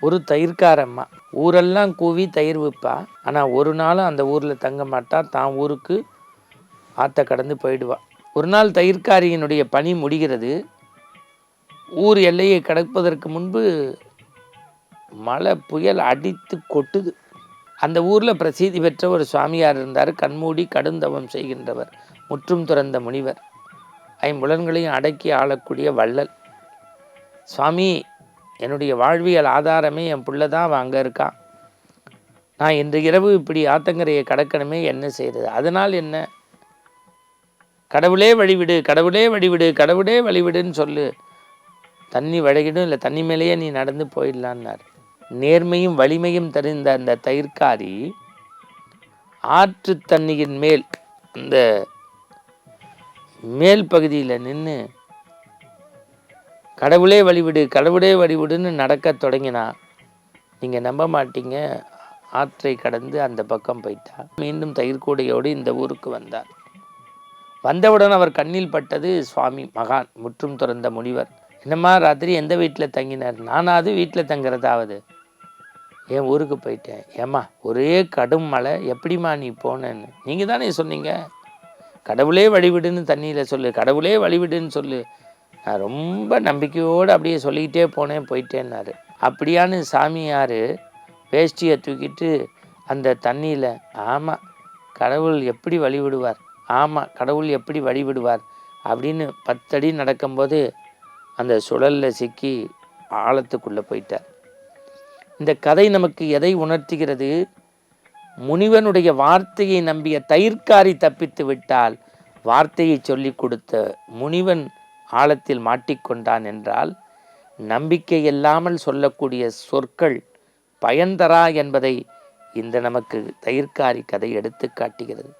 ஒரு தயிர்காரம்மா. ஊரெல்லாம் கூவி தயிர் விற்பா ஆனால் ஒரு நாளும் அந்த ஊரில் தங்க மாட்டா. தான் ஊருக்கு ஆற்ற கடந்து போயிடுவா. ஒரு நாள் தயிர்காரியினுடைய பணி முடிகிறது. ஊர் எல்லையை கடப்பதற்கு முன்பு மழை புயல் அடித்து கொட்டுது. அந்த ஊரில் பிரசித்தி பெற்ற ஒரு சுவாமியார் இருந்தார். கண்மூடி கடுந்தவம் செய்கின்றவர். முற்றும் துறந்த முனிவர். ஐம்புலன்களையும் அடக்கி ஆளக்கூடிய வள்ளல். சுவாமி என்னுடைய வாழ்வியல் ஆதாரமே என் பிள்ளை தான் அவன் அங்கே இருக்கான் நான் இன்று இரவு இப்படி ஆத்தங்கரையை கடக்கணுமே என்ன செய்கிறது அதனால் என்ன? கடவுளே வழிவிடு கடவுளே வழிவிடு கடவுளே வழிவிடுன்னு சொல்லு. தண்ணி வழகிடும் இல்லை தண்ணி மேலேயே நீ நடந்து போயிடலான்னார். நேர்மையும் வலிமையும் தெரிந்த அந்த தயிர்காரி ஆற்று தண்ணியின் மேல் அந்த மேல் பகுதியில் நின்று கடவுளே வழிவிடு கடவுளே வழிவிடுன்னு நடக்க தொடங்கினா நீங்கள் நம்ப மாட்டீங்க. ஆற்றை கடந்து அந்த பக்கம் போயிட்டா. மீண்டும் தயிர்கூடையோடு இந்த ஊருக்கு வந்தார். வந்தவுடன் அவர் கண்ணில் பட்டது சுவாமி மகான் முற்றும் துறந்த முனிவர். என்னம்மா ராத்திரி எந்த வீட்டில் தங்கினார்? நானாவது வீட்டில் தங்குறதாவது? என் ஊருக்கு போயிட்டேன்? ஏம்மா ஒரே கடும் மழை எப்படிம்மா நீ போனேன்னு? நீங்கள் தானே சொன்னீங்க. கடவுளே வழிவிடுன்னு தண்ணியில் சொல்லு கடவுளே வழிவிடுன்னு சொல்லு. ரொம்ப நம்பிக்கையோடு அப்படியே சொல்லிக்கிட்டே போனேன் போயிட்டேன்னாரு. அப்படியான்னு சாமியார் வேஷ்டியை தூக்கிட்டு அந்த தண்ணியில் ஆமாம் கடவுள் எப்படி வழிவிடுவார்? ஆமாம் கடவுள் எப்படி வழிவிடுவார்? அப்படின்னு பத்தடி நடக்கும்போது அந்த சுழலில் சிக்கி ஆழத்துக்குள்ளே போயிட்டார். இந்த கதை நமக்கு எதை உணர்த்துகிறது? முனிவனுடைய வார்த்தையை நம்பிய தயிர்காரி தப்பித்து விட்டால் வார்த்தையை சொல்லி கொடுத்த முனிவன் ஆழத்தில் மாட்டிக்கொண்டான் என்றால் நம்பிக்கை இல்லாமல் சொல்லக்கூடிய சொற்கள் பயன்தரா என்பதை இந்த நமக்கு தயிர்காரி கதை எடுத்து காட்டுகிறது.